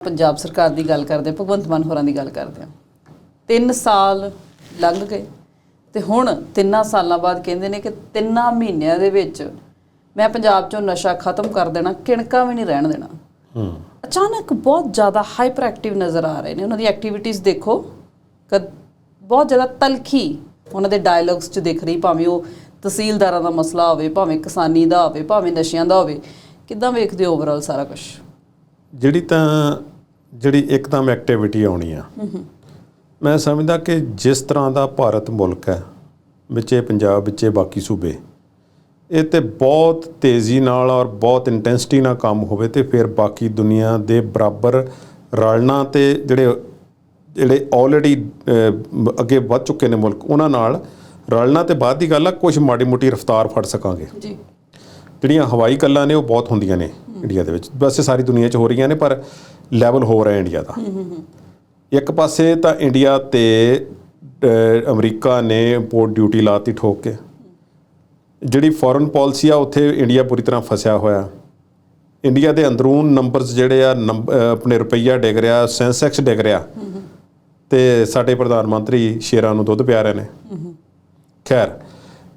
ਪੰਜਾਬ ਸਰਕਾਰ ਦੀ ਗੱਲ ਕਰਦੇ ਭਗਵੰਤ ਮਾਨ ਹੋਰਾਂ ਦੀ ਗੱਲ ਕਰਦੇ ਹਾਂ। 3 ਸਾਲ ਲੰਘ ਗਏ ਤੇ ਹੁਣ ਤਿੰਨਾਂ ਸਾਲਾਂ ਬਾਅਦ ਕਹਿੰਦੇ ਨੇ ਕਿ ਤਿੰਨਾਂ ਮਹੀਨਿਆਂ ਦੇ ਵਿੱਚ ਮੈਂ ਪੰਜਾਬ ਚੋਂ ਨਸ਼ਾ ਖਤਮ ਕਰ ਦੇਣਾ ਕਿਣਕਾ ਵੀ ਨਹੀਂ ਰਹਿਣ ਦੇਣਾ। ਹੂੰ। ਅਚਾਨਕ ਬਹੁਤ ਜ਼ਿਆਦਾ ਹਾਈਪਰ ਐਕਟਿਵ ਨਜ਼ਰ ਆ ਰਹੇ ਨੇ। ਉਹਨਾਂ ਦੀ ਐਕਟੀਵਿਟੀਜ਼ ਦੇਖੋ ਕਦ ਬਹੁਤ ਜ਼ਿਆਦਾ ਤਲਖੀ ਉਹਨਾਂ ਦੇ ਡਾਇਲੌਗਸ 'ਚ ਦਿਖ ਰਹੀ ਭਾਵੇਂ ਉਹ ਤਹਿਸੀਲਦਾਰਾਂ ਦਾ ਮਸਲਾ ਹੋਵੇ ਭਾਵੇਂ ਕਿਸਾਨੀ ਦਾ ਹੋਵੇ ਭਾਵੇਂ ਨਸ਼ਿਆਂ ਦਾ ਹੋਵੇ ਕਿੱਦਾਂ ਵੇਖਦੇ ਹੋ ਓਵਰਆਲ ਸਾਰਾ ਕੁਝ ਜਿਹੜੀ ਤਾਂ ਜਿਹੜੀ ਇੱਕਦਮ ਐਕਟੀਵਿਟੀ ਆਉਣੀ ਆ। ਮੈਂ ਸਮਝਦਾ ਕਿ ਜਿਸ ਤਰ੍ਹਾਂ ਦਾ ਭਾਰਤ ਮੁਲਕ ਹੈ ਵਿੱਚੇ ਪੰਜਾਬ ਵਿੱਚੇ ਬਾਕੀ ਸੂਬੇ ਇਹ ਤੇ ਬਹੁਤ ਤੇਜ਼ੀ ਨਾਲ ਔਰ ਬਹੁਤ ਇੰਟੈਂਸਿਟੀ ਨਾਲ ਕੰਮ ਹੋਵੇ ਤੇ ਫਿਰ ਬਾਕੀ ਦੁਨੀਆ ਦੇ ਬਰਾਬਰ ਰਲਣਾ ਤੇ ਜਿਹੜੇ ਜਿਹੜੇ ਆਲਰੇਡੀ ਅੱਗੇ ਵੱਧ ਚੁੱਕੇ ਨੇ ਮੁਲਕ ਉਹਨਾਂ ਨਾਲ ਰਲਣਾ ਤੇ ਬਾਅਦ ਦੀ ਗੱਲ ਆ ਕੁਝ ਮਾੜੀ ਮੋਟੀ ਰਫ਼ਤਾਰ ਫੜ ਸਕਾਂਗੇ। ਜੀ। ਜਿਹੜੀਆਂ ਹਵਾਈ ਗੱਲਾਂ ਨੇ ਉਹ ਬਹੁਤ ਹੁੰਦੀਆਂ ਨੇ ਇੰਡੀਆ ਦੇ ਵਿੱਚ। ਵੈਸੇ ਸਾਰੀ ਦੁਨੀਆ 'ਚ ਹੋ ਰਹੀਆਂ ਨੇ ਪਰ ਲੈਵਲ ਹੋ ਰਿਹਾ ਇੰਡੀਆ ਦਾ। ਇੱਕ ਪਾਸੇ ਤਾਂ ਇੰਡੀਆ ਤੇ ਅਮਰੀਕਾ ਨੇ ਇੰਪੋਰਟ ਡਿਊਟੀ ਲਾਤੀ ਠੋਕ ਕੇ। ਜਿਹੜੀ ਫੋਰਨ ਪਾਲਿਸੀ ਆ ਉੱਥੇ ਇੰਡੀਆ ਪੂਰੀ ਤਰ੍ਹਾਂ ਫਸਿਆ ਹੋਇਆ। ਇੰਡੀਆ ਦੇ ਅੰਦਰੂਨ ਨੰਬਰਸ ਜਿਹੜੇ ਆ ਆਪਣੇ ਰੁਪਈਆ ਡਿੱਗ ਰਿਹਾ ਸੈਂਸੈਕਸ ਡਿੱਗ ਰਿਹਾ। ਤੇ ਸਾਡੇ ਪ੍ਰਧਾਨ ਮੰਤਰੀ ਸ਼ੇਰਾਂ ਨੂੰ ਦੁੱਧ ਪਿਆ ਰਹੇ ਨੇ। ਖੈਰ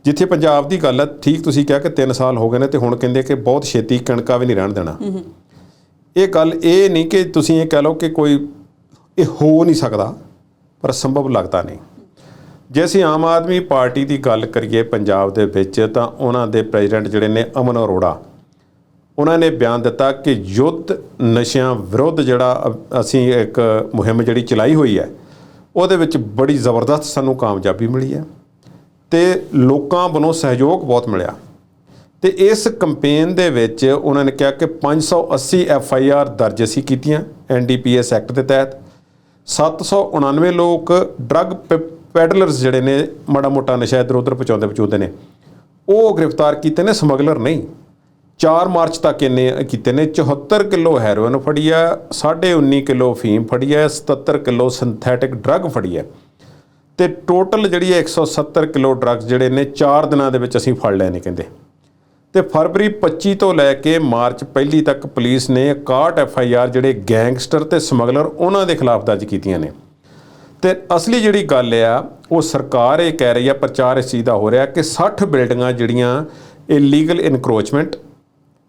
ਜਿੱਥੇ ਪੰਜਾਬ ਦੀ ਗੱਲ ਹੈ ਠੀਕ ਤੁਸੀਂ ਕਿਹਾ ਕਿ 3 ਸਾਲ ਹੋ ਗਏ ਨੇ ਤੇ ਹੁਣ ਕਹਿੰਦੇ ਕਿ ਬਹੁਤ ਛੇਤੀ ਕਣਕਾਂ ਵੀ ਨਹੀਂ ਰਹਿਣ ਦੇਣਾ। ਇਹ ਗੱਲ ਇਹ ਨਹੀਂ ਕਿ ਤੁਸੀਂ ਇਹ ਕਹਿ ਲਓ ਕਿ ਕੋਈ ਇਹ ਹੋ ਨਹੀਂ ਸਕਦਾ, ਪਰ ਸੰਭਵ ਲੱਗਦਾ ਨਹੀਂ। ਜੇ ਅਸੀਂ ਆਮ ਆਦਮੀ ਪਾਰਟੀ ਦੀ ਗੱਲ ਕਰੀਏ ਪੰਜਾਬ ਦੇ ਵਿੱਚ, ਤਾਂ ਉਹਨਾਂ ਦੇ ਪ੍ਰੈਜ਼ੀਡੈਂਟ ਜਿਹੜੇ ਨੇ ਅਮਨ ਅਰੋੜਾ, ਉਹਨਾਂ ਨੇ ਬਿਆਨ ਦਿੱਤਾ ਕਿ ਯੁੱਧ ਨਸ਼ਿਆਂ ਵਿਰੁੱਧ ਜਿਹੜਾ ਅ- ਅਸੀਂ ਇੱਕ ਮੁਹਿੰਮ ਜਿਹੜੀ ਚਲਾਈ ਹੋਈ ਹੈ, ਉਹਦੇ ਵਿੱਚ ਬੜੀ ਜ਼ਬਰਦਸਤ ਸਾਨੂੰ ਕਾਮਯਾਬੀ ਮਿਲੀ ਹੈ ਤੇ ਲੋਕਾਂ ਵੱਲੋਂ ਸਹਿਯੋਗ ਬਹੁਤ ਮਿਲਿਆ। ਤੇ ਇਸ ਕੈਂਪੇਨ ਦੇ ਵਿੱਚ ਉਹਨਾਂ ਨੇ ਕਿਹਾ ਕਿ 580 ਐਫ ਆਈ ਆਰ ਦਰਜ ਅਸੀਂ ਕੀਤੀਆਂ N D P S act ਦੇ ਤਹਿਤ। 799 ਲੋਕ ਡਰੱਗ ਪੈਡਲਰਸ ਜਿਹੜੇ ਨੇ, ਮਾੜਾ ਮੋਟਾ ਨਸ਼ਾ ਇੱਧਰ ਉੱਧਰ ਪਹੁੰਚਾਉਂਦੇ ਪਹੁੰਚਾਉਂਦੇ ਨੇ। ਉਹ ਗ੍ਰਿਫਤਾਰ ਕੀਤੇ ਨੇ, ਸਮਗਲਰ ਨਹੀਂ। 4 ਮਾਰਚ ਤੱਕ ਇਹਨੇ ਕੀਤੇ ਨੇ 74 ਕਿਲੋ ਹੈਰੋਇਨ ਫੜੀ ਆ 19.5 ਕਿਲੋ ਫੀਮ ਫੜੀ ਹੈ 77 ਕਿਲੋ ਸਿੰਥੈਟਿਕ ਡਰੱਗ ਫੜੀ ਹੈ ਤੇ ਟੋਟਲ ਜਿਹੜੀ ਹੈ 170 ਕਿਲੋ ਡਰੱਗਸ ਜਿਹੜੇ ਨੇ 4 ਦਿਨਾਂ ਦੇ ਵਿੱਚ ਅਸੀਂ ਫੜ ਲਏ ਨੇ ਕਹਿੰਦੇ। ਤੇ ਫਰਵਰੀ 25 ਤੋਂ ਲੈ ਕੇ ਮਾਰਚ ਪਹਿਲੀ ਤੱਕ ਪੁਲਿਸ ਨੇ 61 ਐਫ ਆਈ ਆਰ ਜਿਹੜੇ ਗੈਂਗਸਟਰ ਤੇ ਸਮਗਲਰ ਉਹਨਾਂ ਦੇ ਖਿਲਾਫ ਦਰਜ ਕੀਤੀਆਂ ਨੇ। ਤੇ ਅਸਲੀ ਜਿਹੜੀ ਗੱਲ ਆ, ਉਹ ਸਰਕਾਰ ਇਹ ਕਹਿ ਰਹੀ ਆ, ਪ੍ਰਚਾਰ ਇਸ ਚੀਜ਼ ਦਾ ਹੋ ਰਿਹਾ ਕਿ 60 ਬਿਲਡਿੰਗਾਂ ਜਿਹੜੀਆਂ ਇਲੀਗਲ ਇਨਕਰੋਚਮੈਂਟ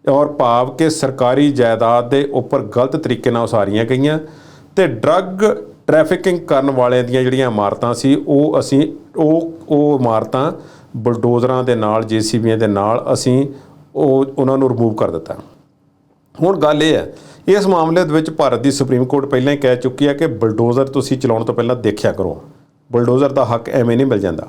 ਔਰ ਭਾਵ ਕਿ ਸਰਕਾਰੀ ਜਾਇਦਾਦ ਦੇ ਉੱਪਰ ਗਲਤ ਤਰੀਕੇ ਨਾਲ ਉਸਾਰੀਆਂ ਗਈਆਂ ਤੇ ਡਰੱਗ ਟ੍ਰੈਫਿਕਿੰਗ ਕਰਨ ਵਾਲਿਆਂ ਦੀਆਂ ਜਿਹੜੀਆਂ ਇਮਾਰਤਾਂ ਸੀ, ਉਹ ਅਸੀਂ ਉਹ ਉਹ ਇਮਾਰਤਾਂ ਬਲਡੋਜ਼ਰਾਂ ਦੇ ਨਾਲ, ਜੀਸੀਬੀਆਂ ਦੇ ਨਾਲ ਅਸੀਂ ਉਹ, ਉਹਨਾਂ ਨੂੰ ਰਿਮੂਵ ਕਰ ਦਿੱਤਾ। ਹੁਣ ਗੱਲ ਇਹ ਹੈ, ਇਸ ਮਾਮਲੇ ਦੇ ਵਿੱਚ ਭਾਰਤ ਦੀ ਸੁਪਰੀਮ ਕੋਰਟ ਪਹਿਲਾਂ ਹੀ ਕਹਿ ਚੁੱਕੀ ਹੈ ਕਿ ਬਲਡੋਜ਼ਰ ਤੁਸੀਂ ਚਲਾਉਣ ਤੋਂ ਪਹਿਲਾਂ ਦੇਖਿਆ ਕਰੋ। ਬਲਡੋਜ਼ਰ ਦਾ ਹੱਕ ਐਵੇਂ ਨਹੀਂ ਮਿਲ ਜਾਂਦਾ।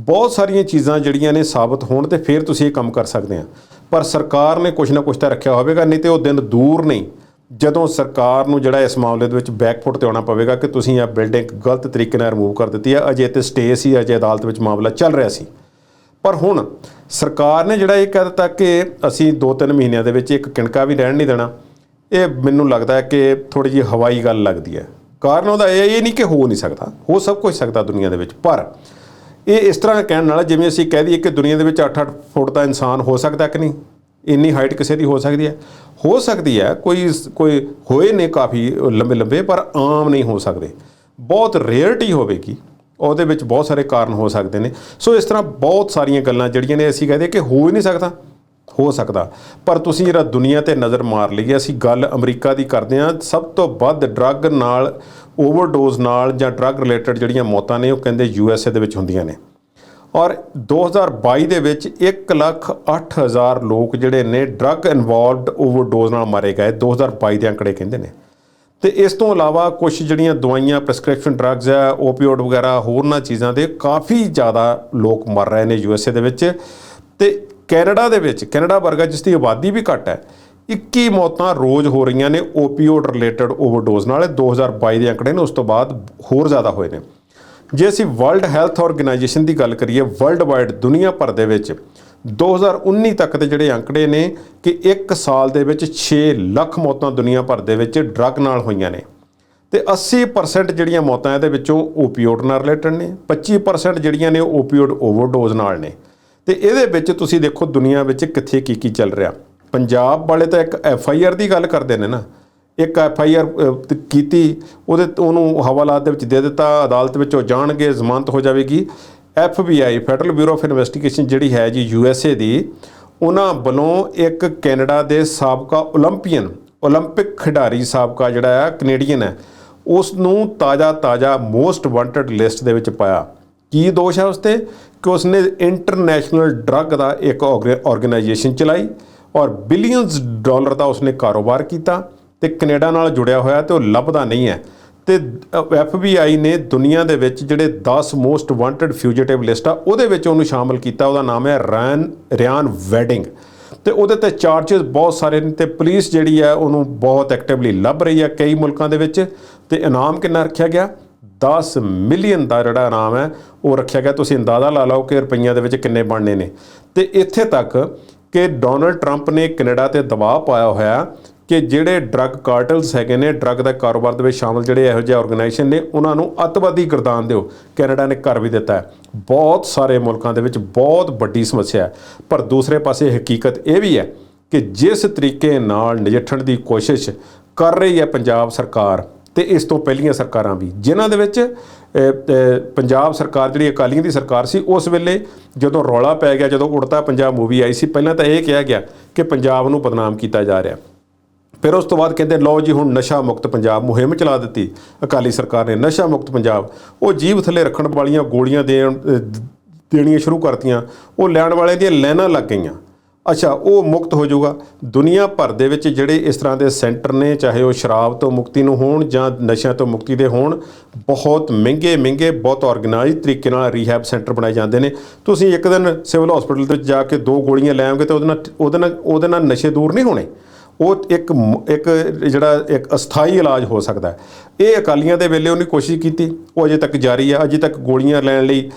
ਬਹੁਤ ਸਾਰੀਆਂ ਚੀਜ਼ਾਂ ਜਿਹੜੀਆਂ ਨੇ ਸਾਬਤ ਹੋਣ ਤੇ ਫਿਰ ਤੁਸੀਂ ਇਹ ਕੰਮ ਕਰ ਸਕਦੇ ਆ ਪਰ ਸਰਕਾਰ ਨੇ ਕੁਝ ਨਾ ਕੁਝ ਤਾਂ ਰੱਖਿਆ ਹੋਵੇਗਾ, ਨਹੀਂ ਤੇ ਉਹ ਦਿਨ ਦੂਰ ਨਹੀਂ, ਜਦੋਂ ਸਰਕਾਰ ਨੂੰ ਜਿਹੜਾ ਇਸ ਮਾਮਲੇ ਦੇ ਵਿੱਚ ਬੈਕਫੁੱਟ ਤੇ ਆਉਣਾ ਪਵੇਗਾ ਕਿ ਤੁਸੀਂ ਇਹ ਬਿਲਡਿੰਗ ਗਲਤ ਤਰੀਕੇ ਨਾਲ ਰਿਮੂਵ ਕਰ ਦਿੱਤੀ ਹੈ, ਅਜੇ ਤੇ ਸਟੇ ਸੀ, ਅਜੇ ਅਦਾਲਤ ਵਿੱਚ ਮਾਮਲਾ ਚੱਲ ਰਿਹਾ ਸੀ। ਪਰ ਹੁਣ ਸਰਕਾਰ ਨੇ ਜਿਹੜਾ ਇਹ ਕਹਿ ਦਿੱਤਾ ਕਿ ਅਸੀਂ 2-3 ਮਹੀਨਿਆਂ ਦੇ ਵਿੱਚ ਇੱਕ ਕਿਣਕਾ ਵੀ ਰਹਿਣ ਨਹੀਂ ਦੇਣਾ, ਇਹ ਮੈਨੂੰ ਲੱਗਦਾ ਹੈ ਕਿ ਥੋੜੀ ਜਿਹੀ ਹਵਾਈ ਗੱਲ ਲੱਗਦੀ ਹੈ। ਕਾਰਨ ਉਹਦਾ ਇਹ ਇਹ ਨਹੀਂ ਕਿ ਹੋ ਨਹੀਂ ਸਕਦਾ, ਹੋ ਸਭ ਕੁਝ ਸਕਦਾ ਦੁਨੀਆ ਦੇ ਵਿੱਚ, ਪਰ ਇਹ ਇਸ ਤਰ੍ਹਾਂ ਕਹਿਣ ਨਾਲ ਜਿਵੇਂ ਅਸੀਂ ਕਹਿ ਦਈਏ ਕਿ ਦੁਨੀਆ ਦੇ ਵਿੱਚ 8-8 ਫੁੱਟ ਦਾ ਇਨਸਾਨ ਹੋ ਸਕਦਾ ਕਿ ਨਹੀਂ? ਇੰਨੀ ਹਾਈਟ ਕਿਸੇ ਦੀ ਹੋ ਸਕਦੀ ਹੈ। ਹੋ ਸਕਦੀ ਹੈ, ਕੋਈ ਕੋਈ ਹੋਏ ਨੇ ਕਾਫੀ ਲੰਬੇ ਲੰਬੇ ਪਰ ਆਮ ਨਹੀਂ ਹੋ ਸਕਦੇ। ਬਹੁਤ ਰੇਅਰਟੀ ਹੋਵੇਗੀ। ਉਹਦੇ ਵਿੱਚ ਬਹੁਤ ਸਾਰੇ ਕਾਰਨ ਹੋ ਸਕਦੇ ਨੇ। ਸੋ ਇਸ ਤਰ੍ਹਾਂ ਬਹੁਤ ਸਾਰੀਆਂ ਗੱਲਾਂ ਜਿਹੜੀਆਂ ਨੇ ਅਸੀਂ ਕਹਦੇ ਕਿ ਹੋ ਹੀ ਨਹੀਂ ਸਕਦਾ। ਹੋ ਸਕਦਾ। ਪਰ ਤੁਸੀਂ ਜਿਹੜਾ ਦੁਨੀਆ ਤੇ ਨਜ਼ਰ ਮਾਰ ਲਈਏ, ਅਸੀਂ ਗੱਲ ਅਮਰੀਕਾ ਦੀ ਕਰਦੇ ਹਾਂ। ਸਭ ਤੋਂ ਵੱਧ ਡਰੱਗ ਨਾਲ, ਓਵਰਡੋਜ਼ ਨਾਲ ਜਾਂ ਡਰੱਗ ਰਿਲੇਟਡ ਜਿਹੜੀਆਂ ਮੌਤਾਂ ਨੇ, ਉਹ ਕਹਿੰਦੇ ਯੂ ਐਸ ਏ ਦੇ ਵਿੱਚ ਹੁੰਦੀਆਂ ਨੇ। ਔਰ 2022 ਦੇ ਵਿੱਚ 1 ਲੱਖ 8000 ਲੋਕ ਜਿਹੜੇ ਨੇ ਡਰੱਗ ਇਨਵੋਲਵਡ ਓਵਰਡੋਜ਼ ਨਾਲ ਮਾਰੇ ਗਏ। 2022 ਦੇ ਅੰਕੜੇ ਕਹਿੰਦੇ ਨੇ। ਤੇ ਇਸ ਤੋਂ ਇਲਾਵਾ ਕੁਝ ਜਿਹੜੀਆਂ ਦਵਾਈਆਂ ਪ੍ਰੈਸਕ੍ਰਿਪਸ਼ਨ ਡਰੱਗਸ ਆ ਓਪੀਓਡ ਵਗੈਰਾ, ਹੋਰਨਾਂ ਚੀਜ਼ਾਂ ਦੇ ਕਾਫੀ ਜ਼ਿਆਦਾ ਲੋਕ ਮਰ ਰਹੇ ਨੇ ਯੂ ਐਸ ਏ ਦੇ ਵਿੱਚ। ਤੇ ਕੈਨੇਡਾ ਦੇ ਵਿੱਚ, ਕੈਨੇਡਾ ਵਰਗਾ ਜਿਸ ਦੀ ਆਬਾਦੀ ਵੀ ਘੱਟ ਹੈ 21 ਮੌਤਾਂ ਰੋਜ਼ ਹੋ ਰਹੀਆਂ ਨੇ ਓਪੀਓਡ ਰਿਲੇਟਡ ਓਵਰਡੋਜ਼ ਨਾਲ। ਇਹ 2022 ਦੇ ਅੰਕੜੇ ਨੇ, ਉਸ ਤੋਂ ਬਾਅਦ ਹੋਰ ਜ਼ਿਆਦਾ ਹੋਏ ਨੇ। ਜੇ ਅਸੀਂ ਵਰਲਡ ਹੈਲਥ ਆਰਗੇਨਾਈਜੇਸ਼ਨ ਦੀ ਗੱਲ ਕਰੀਏ ਵਰਲਡ ਵਾਈਡ ਦੁਨੀਆ ਭਰ ਦੇ ਵਿੱਚ 2019 ਤੱਕ ਦੇ ਜਿਹੜੇ ਅੰਕੜੇ ਨੇ ਕਿ ਇੱਕ ਸਾਲ ਦੇ ਵਿੱਚ 6 ਲੱਖ ਮੌਤਾਂ ਦੁਨੀਆ ਭਰ ਦੇ ਵਿੱਚ ਡਰੱਗ ਨਾਲ ਹੋਈਆਂ ਨੇ। ਤੇ 80% ਜਿਹੜੀਆਂ ਮੌਤਾਂ ਇਹਦੇ ਵਿੱਚੋਂ ਓਪੀਓਡ ਨਾਲ ਰਿਲੇਟਡ ਨੇ 25% ਜਿਹੜੀਆਂ ਨੇ ਓਪੀਓਡ ਓਵਰਡੋਜ਼ ਨਾਲ ਨੇ। ਤੇ ਇਹਦੇ ਵਿੱਚ ਤੁਸੀਂ ਦੇਖੋ ਦੁਨੀਆ ਵਿੱਚ ਕਿੱਥੇ ਕੀ ਕੀ ਚੱਲ ਰਿਹਾ। ਪੰਜਾਬ ਵਾਲੇ ਤਾਂ ਇੱਕ ਐਫ ਆਈ ਆਰ ਦੀ ਗੱਲ ਕਰਦੇ ਨੇ ਨਾ। ਇੱਕ ਐਫ ਆਈ ਆਰ ਕੀਤੀ, ਉਹਦੇ, ਉਹਨੂੰ ਹਵਾਲਾਤ ਦੇ ਵਿੱਚ ਦੇ ਦਿੱਤਾ, ਅਦਾਲਤ ਵਿੱਚ ਉਹ ਜਾਣਗੇ, ਜ਼ਮਾਨਤ ਹੋ ਜਾਵੇਗੀ। F B I federal bureau of investigation ਜਿਹੜੀ ਹੈ ਜੀ ਯੂ ਐੱਸ ਏ ਦੀ, ਉਹਨਾਂ ਵੱਲੋਂ ਇੱਕ ਕੈਨੇਡਾ ਦੇ ਸਾਬਕਾ 올림픽ੀਅਨ 올림픽 ਖਿਡਾਰੀ ਸਾਬਕਾ ਜਿਹੜਾ ਆ ਕੈਨੇਡੀਅਨ ਹੈ ਉਸ ਨੂੰ ਤਾਜ਼ਾ ਤਾਜ਼ਾ ਮੋਸਟ ਵਾਂਟਡ ਲਿਸਟ ਦੇ ਵਿੱਚ ਪਾਇਆ। ਕੀ ਦੋਸ਼ ਹੈ ਉਸ ਤੇ? ਕਿ ਉਸਨੇ ਇੰਟਰਨੈਸ਼ਨਲ ਡਰੱਗ ਦਾ ਇੱਕ ਆਰਗੇਨਾਈਜੇਸ਼ਨ ਚਲਾਈ ਔਰ ਬਿਲੀਅਨਸ ਡਾਲਰ ਦਾ ਉਸਨੇ ਕਾਰੋਬਾਰ ਕੀਤਾ ਤੇ ਕੈਨੇਡਾ ਨਾਲ ਜੁੜਿਆ ਹੋਇਆ ਤੇ ਉਹ ਲੱਭਦਾ ਨਹੀਂ ਹੈ। ਤੇ FBI ਨੇ ਦੁਨੀਆ ਦੇ ਵਿੱਚ ਜਿਹੜੇ 10 ਮੋਸਟ ਵਾਂਟਡ ਫਿਊਜੀਟਿਵ ਲਿਸਟ ਆ, ਉਹਦੇ ਵਿੱਚ ਉਹਨੂੰ ਸ਼ਾਮਲ ਕੀਤਾ। ਉਹਦਾ ਨਾਮ ਹੈ ਰੈਨ ਰਿਆਨ ਵੈਡਿੰਗ ਤੇ ਉਹਦੇ ਤੇ ਚਾਰजेस ਬਹੁਤ ਸਾਰੇ ਨੇ ਤੇ ਪੁਲਿਸ ਜਿਹੜੀ ਹੈ ਉਹਨੂੰ ਬਹੁਤ ਐਕਟਿਵਲੀ ਲੱਭ ਰਹੀ ਹੈ ਕਈ ਮੁਲਕਾਂ ਦੇ ਵਿੱਚ। ਤੇ ਇਨਾਮ ਕਿੰਨਾ ਰੱਖਿਆ ਗਿਆ? 10 ਮਿਲੀਅਨ ਦਾ ਜਿਹੜਾ ਇਨਾਮ ਹੈ, ਉਹ ਰੱਖਿਆ ਗਿਆ। ਤੁਸੀਂ ਅੰਦਾਜ਼ਾ ਲਾ ਲਓ ਕਿ ਰੁਪਈਆਂ ਦੇ ਵਿੱਚ ਕਿੰਨੇ ਬਣਨੇ ਨੇ। ਤੇ ਇੱਥੇ ਤੱਕ ਕਿ ਡੋਨਲਡ ਟਰੰਪ ਨੇ ਕੈਨੇਡਾ ਤੇ ਦਬਾਅ ਪਾਇਆ ਹੋਇਆ। ਕਿ ਜਿਹੜੇ ਡਰੱਗ ਕਾਰਟਲਸ ਹੈਗੇ ਨੇ ਡਰੱਗ ਦਾ ਕਾਰੋਬਾਰ ਦੇ ਵਿੱਚ ਸ਼ਾਮਲ ਜਿਹੜੇ ਇਹੋ ਜਿਹੇ ਆਰਗੇਨਾਈਜੇਸ਼ਨ ਨੇ, ਉਹਨਾਂ ਨੂੰ ਅੱਤਵਾਦੀ ਗਰਦਾਨ ਦਿਓ। ਕੈਨੇਡਾ ਨੇ ਕਰ ਵੀ ਦਿੱਤਾ ਬਹੁਤ ਸਾਰੇ ਮੁਲਕਾਂ ਦੇ ਵਿੱਚ ਬਹੁਤ ਵੱਡੀ ਸਮੱਸਿਆ ਹੈ। ਪਰ ਦੂਸਰੇ ਪਾਸੇ ਹਕੀਕਤ ਇਹ ਵੀ ਹੈ ਕਿ ਜਿਸ ਤਰੀਕੇ ਨਾਲ ਨਜਿੱਠਣ ਦੀ ਕੋਸ਼ਿਸ਼ ਕਰ ਰਹੀ ਹੈ ਪੰਜਾਬ ਸਰਕਾਰ ਤੇ ਇਸ ਤੋਂ ਪਹਿਲੀਆਂ ਸਰਕਾਰਾਂ ਵੀ, ਜਿਨ੍ਹਾਂ ਦੇ ਵਿੱਚ ਪੰਜਾਬ ਸਰਕਾਰ ਜਿਹੜੀ ਅਕਾਲੀਆਂ ਦੀ ਸਰਕਾਰ ਸੀ, ਉਸ ਵੇਲੇ ਜਦੋਂ ਰੌਲਾ ਪੈ ਗਿਆ, ਜਦੋਂ ਉੜਤਾ ਪੰਜਾਬ ਮੂਵੀ ਆਈ ਸੀ, ਪਹਿਲਾਂ ਤਾਂ ਇਹ ਕਿਹਾ ਗਿਆ ਕਿ ਪੰਜਾਬ ਨੂੰ ਬਦਨਾਮ ਕੀਤਾ ਜਾ ਰਿਹਾ। ਫਿਰ ਉਸ ਤੋਂ ਬਾਅਦ ਕਹਿੰਦੇ, ਲਓ ਜੀ, ਹੁਣ ਨਸ਼ਾ ਮੁਕਤ ਪੰਜਾਬ ਮੁਹਿੰਮ ਚਲਾ ਦਿੱਤੀ। ਅਕਾਲੀ ਸਰਕਾਰ ਨੇ ਨਸ਼ਾ ਮੁਕਤ ਪੰਜਾਬ, ਉਹ ਜੀਵ ਥੱਲੇ ਰੱਖਣ ਵਾਲੀਆਂ ਗੋਲੀਆਂ ਦੇਣ ਦੇਣੀਆਂ ਸ਼ੁਰੂ ਕਰਤੀਆਂ। ਉਹ ਲੈਣ ਵਾਲੇ ਦੀਆਂ ਲਾਈਨਾਂ ਲੱਗ ਗਈਆਂ। ਅੱਛਾ, ਉਹ ਮੁਕਤ ਹੋ ਜਾਊਗਾ। ਦੁਨੀਆ ਭਰ ਦੇ ਵਿੱਚ ਜਿਹੜੇ ਇਸ ਤਰ੍ਹਾਂ ਦੇ ਸੈਂਟਰ ਨੇ, ਚਾਹੇ ਉਹ ਸ਼ਰਾਬ ਤੋਂ ਮੁਕਤੀ ਨੂੰ ਹੋਣ ਜਾਂ ਨਸ਼ਿਆਂ ਤੋਂ ਮੁਕਤੀ ਦੇ ਹੋਣ, ਬਹੁਤ ਮਹਿੰਗੇ ਮਹਿੰਗੇ, ਬਹੁਤ ਆਰਗੇਨਾਈਜ਼ਡ ਤਰੀਕੇ ਨਾਲ ਰੀਹੈਬ ਸੈਂਟਰ ਬਣਾਏ ਜਾਂਦੇ ਨੇ। ਤੁਸੀਂ ਇੱਕ ਦਿਨ ਸਿਵਲ ਹਸਪੀਟਲ ਦੇ ਵਿੱਚ ਜਾ ਕੇ ਦੋ ਗੋਲੀਆਂ ਲੈ ਤਾਂ ਉਹਦੇ ਨਾਲ ਉਹਦੇ ਨਾਲ ਉਹਦੇ ਨਾਲ ਨਸ਼ੇ ਦੂਰ ਨਹੀਂ ਹੋਣੇ। ਉਹ ਇੱਕ ਇੱਕ ਜਿਹੜਾ ਇੱਕ ਅਸਥਾਈ ਇਲਾਜ ਹੋ ਸਕਦਾ ਹੈ। ਇਹ ਅਕਾਲੀਆਂ ਦੇ ਵੇਲੇ ਉਹਨੇ ਕੋਸ਼ਿਸ਼ ਕੀਤੀ, ਉਹ ਅਜੇ ਤੱਕ ਜਾਰੀ ਹੈ ਅਜੇ ਤੱਕ ਗੋਲੀਆਂ ਲੈਣ ਲਈ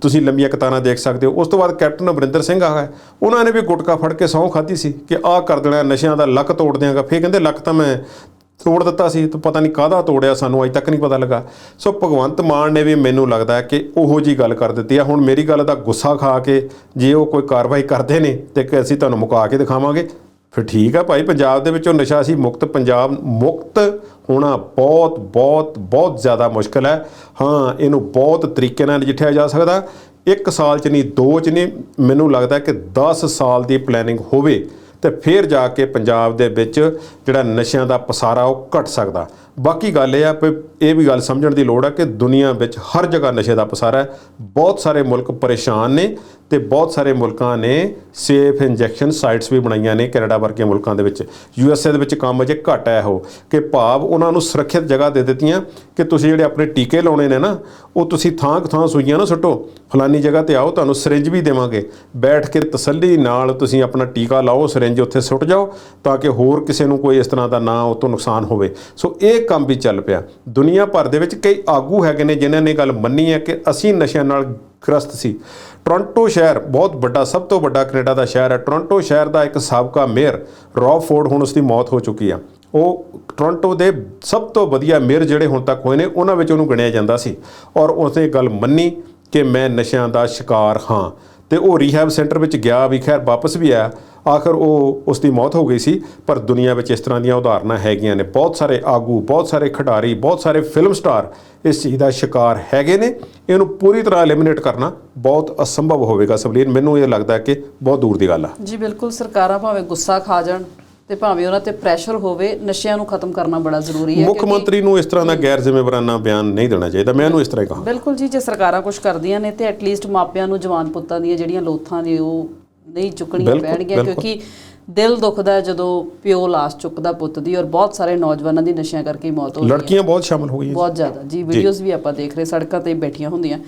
ਤੁਸੀਂ ਲੰਮੀਆਂ ਕਤਾਰਾਂ ਦੇਖ ਸਕਦੇ ਹੋ। ਉਸ ਤੋਂ ਬਾਅਦ ਕੈਪਟਨ ਅਮਰਿੰਦਰ ਸਿੰਘ ਆ ਹੈ ਉਹਨਾਂ ਨੇ ਵੀ ਗੁਟਕਾ ਫੜ ਕੇ ਸਹੁੰ ਖਾਧੀ ਸੀ ਕਿ ਆਹ ਕਰ ਦੇਣਾ, ਨਸ਼ਿਆਂ ਦਾ ਲੱਕ ਤੋੜ ਦਿਆਂਗਾ। ਫੇਰ ਕਹਿੰਦੇ, ਲੱਕ ਤਾਂ ਮੈਂ ਤੋੜ ਦਿੱਤਾ ਸੀ, ਤੇ ਪਤਾ ਨਹੀਂ ਕਾਹਦਾ ਤੋੜਿਆ, ਸਾਨੂੰ ਅਜੇ ਤੱਕ ਨਹੀਂ ਪਤਾ ਲੱਗਾ। ਸੋ ਭਗਵੰਤ ਮਾਨ ਨੇ ਵੀ ਮੈਨੂੰ ਲੱਗਦਾ ਹੈ ਕਿ ਉਹੋ ਜੀ ਗੱਲ ਕਰ ਦਿੱਤੀ ਆ। ਹੁਣ ਮੇਰੀ ਗੱਲ ਦਾ ਗੁੱਸਾ ਖਾ ਕੇ ਜੇ ਉਹ ਕੋਈ ਕਾਰਵਾਈ ਕਰਦੇ ਨੇ, ਤੇ ਕਿ ਅਸੀਂ ਤੁਹਾਨੂੰ ਮੁਕਾ ਕੇ ਦਿਖਾਵਾਂਗੇ। ਫਿਰ ਠੀਕ ਆ ਭਾਈ, ਪੰਜਾਬ ਦੇ ਵਿੱਚੋਂ ਨਸ਼ਾ ਸੀ ਮੁਕਤ, ਪੰਜਾਬ ਮੁਕਤ ਹੋਣਾ ਬਹੁਤ ਬਹੁਤ ਬਹੁਤ ਜ਼ਿਆਦਾ ਮੁਸ਼ਕਲ ਹੈ। ਹਾਂ, ਇਹਨੂੰ ਬਹੁਤ ਤਰੀਕੇ ਨਾਲ ਨਜਿੱਠਿਆ ਜਾ ਸਕਦਾ। ਇੱਕ ਸਾਲ ਚ ਨਹੀਂ, ਦੋ ਚ ਨਹੀਂ, ਮੈਨੂੰ ਲੱਗਦਾ ਕਿ 10 ਸਾਲ ਦੀ ਪਲੈਨਿੰਗ ਹੋਵੇ ਤੇ ਫਿਰ ਜਾ ਕੇ ਪੰਜਾਬ ਦੇ ਵਿੱਚ ਜਿਹੜਾ ਨਸ਼ਿਆਂ ਦਾ ਪਸਾਰਾ ਉਹ ਘਟ ਸਕਦਾ। ਬਾਕੀ ਗੱਲ ਇਹ ਆ ਵੀ ਇਹ ਵੀ ਗੱਲ ਸਮਝਣ ਦੀ ਲੋੜ ਹੈ ਕਿ ਦੁਨੀਆ ਵਿੱਚ ਹਰ ਜਗ੍ਹਾ ਨਸ਼ੇ ਦਾ ਪਸਾਰਾ ਹੈ। ਬਹੁਤ ਸਾਰੇ ਮੁਲਕ ਪਰੇਸ਼ਾਨ ਨੇ ਤੇ ਬਹੁਤ ਸਾਰੇ ਮੁਲਕਾਂ ਨੇ ਸੇਫ ਇੰਜੈਕਸ਼ਨ ਸਾਈਟਸ ਵੀ ਬਣਾਈਆਂ ਨੇ ਕੈਨੇਡਾ ਵਰਗੇ ਮੁਲਕਾਂ ਦੇ ਵਿੱਚ। ਯੂ ਐਸ ਏ ਦੇ ਵਿੱਚ ਕੰਮ ਅਜੇ ਘੱਟ ਹੈ ਉਹ, ਕਿ ਭਾਵ ਉਹਨਾਂ ਨੂੰ ਸੁਰੱਖਿਅਤ ਜਗ੍ਹਾ ਦੇ ਦਿੱਤੀਆਂ ਕਿ ਤੁਸੀਂ ਜਿਹੜੇ ਆਪਣੇ ਟੀਕੇ ਲਾਉਣੇ ਨੇ ਨਾ, ਉਹ ਤੁਸੀਂ ਥਾਂ ਥਾਂ ਸੂਈਆਂ ਨਾ ਸੁੱਟੋ, ਫਲਾਨੀ ਜਗ੍ਹਾ ਤੇ ਆਓ, ਤੁਹਾਨੂੰ ਸਿਰਿੰਜ ਵੀ ਦੇਵਾਂਗੇ। ਬੈਠ ਕੇ ਤਸੱਲੀ ਨਾਲ ਤੁਸੀਂ ਆਪਣਾ ਟੀਕਾ ਲਾਓ ਸਿਰਿੰਜ ਉੱਥੇ ਸੁੱਟ ਜਾਓ, ਤਾਂ ਕਿ ਹੋਰ ਕਿਸੇ ਨੂੰ ਕੋਈ ਇਸ ਤਰ੍ਹਾਂ ਦਾ ਨਾ ਉਹ ਤੋਂ ਨੁਕਸਾਨ ਹੋਵੇ। ਸੋ ਇਹ ਕੰਮ ਵੀ ਚੱਲ ਪਿਆ। ਦੁਨੀਆ ਭਰ ਦੇ ਵਿੱਚ ਕਈ ਆਗੂ ਹੈਗੇ ਨੇ, ਜਿਨ੍ਹਾਂ ਨੇ ਗੱਲ ਮੰਨੀ ਹੈ ਕਿ ਅਸੀਂ ਨਸ਼ਿਆਂ ਨਾਲ ਗ੍ਰਸਤ ਸੀ। ਟੋਰਾਂਟੋ ਸ਼ਹਿਰ ਬਹੁਤ ਵੱਡਾ, ਸਭ ਤੋਂ ਵੱਡਾ ਕੈਨੇਡਾ ਦਾ ਸ਼ਹਿਰ ਹੈ। ਟੋਰਾਂਟੋ ਸ਼ਹਿਰ ਦਾ ਇੱਕ ਸਾਬਕਾ ਮੇਅਰ ਰੌਬ ਫੋਰਡ ਹੁਣ ਉਸ ਦੀ ਮੌਤ ਹੋ ਚੁੱਕੀ ਆ। ਉਹ ਟੋਰਾਂਟੋ ਦੇ ਸਭ ਤੋਂ ਵਧੀਆ ਮੇਅਰ ਜਿਹੜੇ ਹੁਣ ਤੱਕ ਹੋਏ ਨੇ, ਉਹਨਾਂ ਵਿੱਚ ਉਹਨੂੰ ਗਿਣਿਆ ਜਾਂਦਾ ਸੀ। ਔਰ ਉਸਨੇ ਗੱਲ ਮੰਨੀ ਕਿ ਮੈਂ ਨਸ਼ਿਆਂ ਦਾ ਸ਼ਿਕਾਰ ਹਾਂ। ਤੇ ਉਹ ਰੀਹੈਬ ਸੈਂਟਰ ਵਿੱਚ ਗਿਆ ਵੀ ਖੈਰ ਵਾਪਸ ਵੀ ਆਇਆ। ਆਖਰ ਉਹ ਉਸ ਦੀ ਮੌਤ ਹੋ ਗਈ ਸੀ ਪਰ ਦੁਨੀਆ ਵਿੱਚ ਇਸ ਤਰ੍ਹਾਂ ਦੀਆਂ ਉਦਾਹਰਨਾਂ ਹੈਗੀਆਂ ਨੇ। ਬਹੁਤ ਸਾਰੇ ਆਗੂ ਬਹੁਤ ਸਾਰੇ ਖਿਡਾਰੀ ਬਹੁਤ ਸਾਰੇ ਫਿਲਮ ਸਟਾਰ ਇਸ ਚੀਜ਼ ਦਾ ਸ਼ਿਕਾਰ ਹੈਗੇ ਨੇ। ਇਹਨੂੰ ਪੂਰੀ ਤਰ੍ਹਾਂ ਐਲੀਮੀਨੇਟ ਕਰਨਾ ਬਹੁਤ ਅਸੰਭਵ ਹੋਵੇਗਾ। ਸਬਲੀਨ ਮੈਨੂੰ ਇਹ ਲੱਗਦਾ ਕਿ ਬਹੁਤ ਦੂਰ ਦੀ ਗੱਲ ਆ। ਜੀ ਬਿਲਕੁਲ ਸਰਕਾਰਾਂ ਭਾਵੇਂ ਗੁੱਸਾ ਖਾ ਜਾਣ ਤੇ ਭਾਵੇਂ ਉਹਨਾਂ ਤੇ ਪ੍ਰੈਸ਼ਰ ਹੋਵੇ ਨਸ਼ਿਆਂ ਨੂੰ ਖਤਮ ਕਰਨਾ ਬੜਾ ਜ਼ਰੂਰੀ ਹੈ ਮੁੱਖ ਮੰਤਰੀ ਨੂੰ ਇਸ ਤਰ੍ਹਾਂ ਦਾ ਗੈਰ ਜ਼ਿੰਮੇਵਾਰਾਨਾ ਬਿਆਨ ਨਹੀਂ ਦੇਣਾ ਚਾਹੀਦਾ। ਮੈਂ ਇਹਨੂੰ ਇਸ ਤਰ੍ਹਾਂ ਹੀ ਕਹਾਂ। ਬਿਲਕੁਲ ਜੀ ਜੇ ਸਰਕਾਰਾਂ ਕੁਝ ਕਰਦੀਆਂ ਨੇ ਤੇ ਐਟਲੀਸਟ ਮਾਪਿਆਂ ਨੂੰ ਜਵਾਨ ਪੁੱਤਾਂ ਦੀਆਂ ਜਿਹੜੀਆਂ ਲੋਥਾਂ ਨੇ ਉਹ ਨਹੀਂ ਚੁੱਕਣੀਆਂ ਪੈਣਗੀਆਂ। ਕਿਉਂਕਿ ਦਿਲ ਦੁਖਦਾ ਜਦੋਂ ਪਿਓ ਲਾਸ਼ ਚੁੱਕਦਾ ਪੁੱਤ ਦੀ ਔਰ ਬਹੁਤ ਸਾਰੇ ਨੌਜਵਾਨਾਂ ਦੀ ਨਸ਼ਿਆਂ ਕਰਕੇ ਮੌਤ ਹੋ ਰਹੀ ਹੈ। ਲੜਕੀਆਂ ਬਹੁਤ ਸ਼ਾਮਲ ਹੋ ਗਈਆਂ ਬਹੁਤ ਜ਼ਿਆਦਾ। ਜੀ ਵੀਡੀਓਜ਼ ਵੀ ਆਪਾਂ ਦੇਖ ਰਹੇ ਸੜਕਾਂ ਤੇ ਬੈਠੀਆਂ ਹੁੰਦੀਆਂ।